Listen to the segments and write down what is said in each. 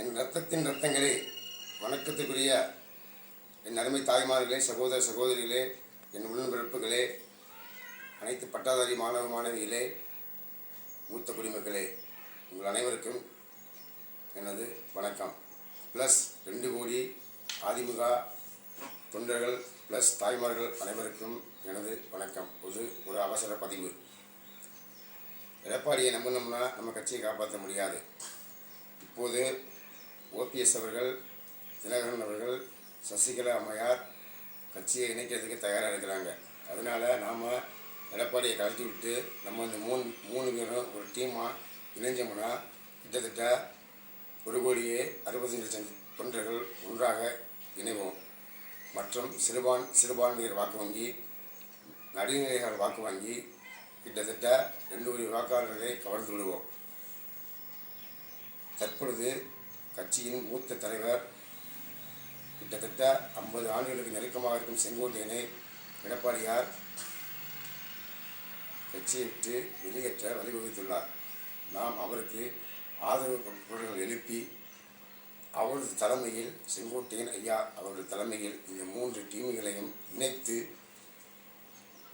என் ரத்தத்தின் ரத்தங்களே வணக்கத்துக்குரிய என் அருமை தாய்மார்களே சகோதர சகோதரிகளே என் உடன்பிறப்புகளே அனைத்து பட்டாதாரி மாணவ மாணவிகளே மூத்த குடிமக்களே உங்கள் அனைவருக்கும் எனது வணக்கம். ப்ளஸ் ரெண்டு கோடி அதிமுக தொண்டர்கள் ப்ளஸ் தாய்மார்கள் அனைவருக்கும் எனது வணக்கம். இது ஒரு அவசர பதிவு. எடப்பாடியை நம்பினோம்னா நம்ம கட்சியை காப்பாற்ற முடியாது. இப்போது ஓபிஎஸ் அவர்கள் தினகரன் அவர்கள் சசிகலா அம்மையார் கட்சியை இணைக்கிறதுக்கு தயாராக இருக்கிறாங்க. அதனால் நாம் எடப்பாடியை கழட்டி விட்டு நம்ம இந்த மூணு மூணு பேரும் ஒரு டீமாக இணைஞ்சோம்னா கிட்டத்தட்ட ஒரு கோடியே அறுபத்தஞ்சு லட்சம் தொண்டர்கள் ஒன்றாக இணைவோம். மற்றும் சிறுபான் சிறுபான்மையர் வாக்கு வங்கி நடுநிலைகள் வாக்கு வங்கி கிட்டத்தட்ட ரெண்டு கோடி வாக்காளர்களை கவர்ந்து விடுவோம். தற்பொழுது கட்சியின் மூத்த தலைவர். கிட்டத்தட்ட ஐம்பது ஆண்டுகளுக்கு நெருக்கமாக இருக்கும் செங்கோட்டையனை எடப்பாடியார் கட்சியை விட்டு வெளியேற்ற வழிவகுத்துள்ளார். நாம் அவருக்கு ஆதரவு குரல்கள் எழுப்பி அவரது தலைமையில் செங்கோட்டையன் ஐயா அவரது தலைமையில் இந்த மூன்று டீம்களையும் இணைத்து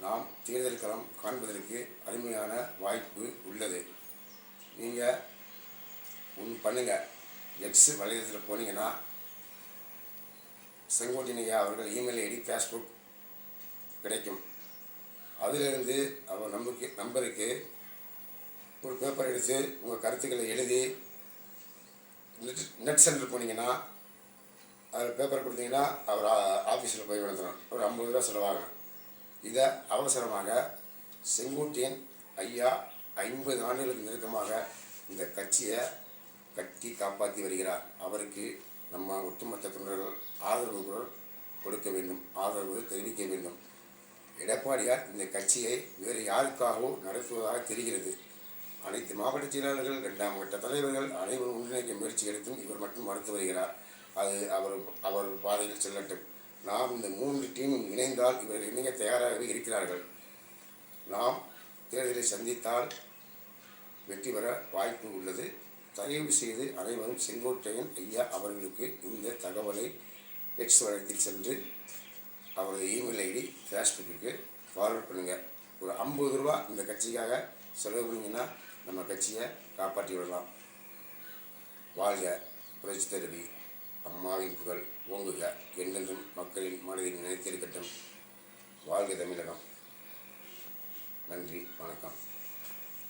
நாம் தேர்தல் களம் காண்பதற்கு அருமையான வாய்ப்பு உள்ளது. நீங்கள் ஒன்று பண்ணுங்கள் எக்ஸ் வலைதளத்தில் போனீங்கன்னா செங்கோட்டினியா அவர்கள் இமெயில் ஐடி ஃபேஸ்புக் கிடைக்கும். அதிலிருந்து அவர் நம்பருக்கு நம்பருக்கு ஒரு பேப்பர் எடுத்து உங்கள் கருத்துக்களை எழுதி நெட் நெட் சென்டர் போனீங்கன்னா அதில் பேப்பர் கொடுத்தீங்கன்னா அவர் ஆஃபீஸில் போய் விழுந்துடும் ஒரு ஐம்பது ரூபா செலவாகும். இதை அவசரமாக செங்கோட்டையன் ஐயா ஐம்பது ஆண்டுகளுக்கு நெருக்கமாக இந்த கட்சியை கட்டி காப்பாற்றி வருகிறார். அவருக்கு நம்ம ஒட்டுமொத்த தொண்டர்கள் ஆதரவு குரல் கொடுக்க வேண்டும். ஆதரவு தெரிவிக்க வேண்டும். எடப்பாடியார் இந்த கட்சியை வேறு யாருக்காகவோ நடத்துவதாக தெரிகிறது. அனைத்து மாவட்ட செயலாளர்கள் இரண்டாம் கட்ட தலைவர்கள் அனைவரும் ஒன்றிணைக்க முயற்சி எடுத்தும் இவர் மட்டும் மறுத்து வருகிறார். அது அவர் அவர் பாதையில் செல்லட்டும். நாம் இந்த மூன்று டீமும் இணைந்தால் இவர்கள் இணைய தயாராகவே இருக்கிறார்கள். நாம் தேர்தலை சந்தித்தால் வெற்றி பெற வாய்ப்பு உள்ளது. தயவு செய்து அனைவரும் செங்கோட்டையன் ஐயா அவர்களுக்கு இந்த தகவலை எக்ஸ் வழக்கில் சென்று அவரது இமெயில் ஐடி ஃபேஸ்புக்கு ஃபார்வர்ட் பண்ணுங்கள் ஒரு ஐம்பது ரூபா இந்த கட்சிக்காக செலவு பண்ணிங்கன்னா நம்ம கட்சியை காப்பாற்றி விடலாம். வாழ்க புரட்சி தருவி அம்மாவின் புகழ் ஓங்குக. என்றென்றும் மக்களின் மனதில் நினைத்திருக்கட்டும் வாழ்க தமிழகம். நன்றி வணக்கம்.